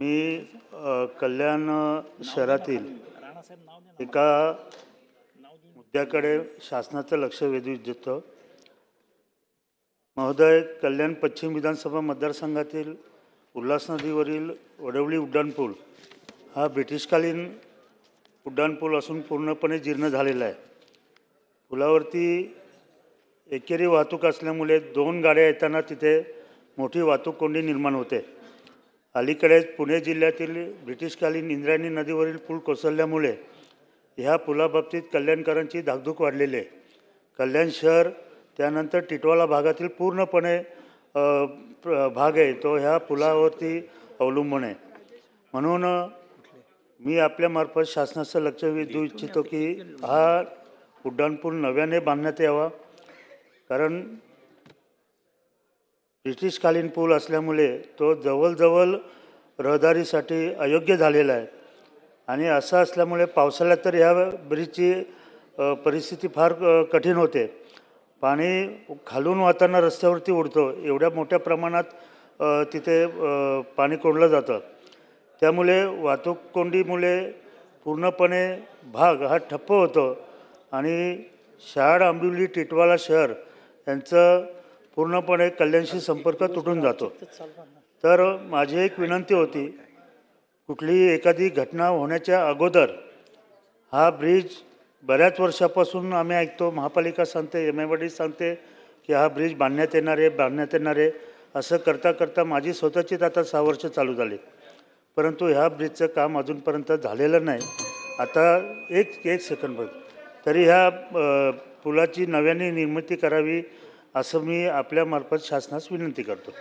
मी कल्याण शहरातील एका मुद्द्याकडे शासनाचं लक्ष वेधू इच्छितो. महोदय कल्याण पश्चिम विधानसभा मतदारसंघातील उल्हास नदीवरील वडवली उड्डाणपूल हा ब्रिटिशकालीन उड्डाणपूल असून पूर्णपणे जीर्ण झालेला आहे. पुलावरती एकेरी वाहतूक असल्यामुळे दोन गाड्या येताना तिथे मोठी वाहतूक कोंडी निर्माण होते. अलीकडेच पुणे जिल्ह्यातील ब्रिटिशकालीन इंद्रायणी नदीवरील पूल कोसळल्यामुळे ह्या पुलाबाबतीत कल्याणकरांची धाकधूक वाढलेली आहे. कल्याण शहर त्यानंतर टिटवाला भागातील पूर्णपणे प्र- भाग आहे तो ह्या पुलावरती अवलंबून आहे. म्हणून मी आपल्यामार्फत शासनाचं लक्ष वेधू इच्छितो की हा उड्डाणपूल नव्याने बांधण्यात यावा. कारण ब्रिटिशकालीन पूल असल्यामुळे तो जवळजवळ रहदारीसाठी अयोग्य झालेला आहे. आणि असं असल्यामुळे पावसाळ्यात तर ह्या ब्रिजची परिस्थिती फार कठीण होते. पाणी खालून वाहताना रस्त्यावरती उडतो. एवढ्या मोठ्या प्रमाणात तिथे पाणी कोंडलं जातं. त्यामुळे वाहतूक कोंडीमुळे पूर्णपणे भाग हा ठप्प होतो. आणि शहाड आंबिवली टिटवाला शहर यांचं पूर्णपणे कल्याणशी संपर्क तुटून जातो. तर माझी एक विनंती होती कुठलीही एखादी घटना होण्याच्या अगोदर हा ब्रिज बऱ्याच वर्षापासून आम्ही ऐकतो. महापालिका सांगते एम एम सांगते की हा ब्रिज बांधण्यात येणार आहे बांधण्यात येणार आहे. असं करता करता माझी स्वतःचीच आता सहा वर्ष चालू झाली. परंतु ह्या ब्रिजचं काम अजूनपर्यंत झालेलं नाही. आता एक एक सेकंड बघ. तरी ह्या पुलाची नव्याने निर्मिती करावी असं मी आपल्यामार्फत शासनास विनंती करतो.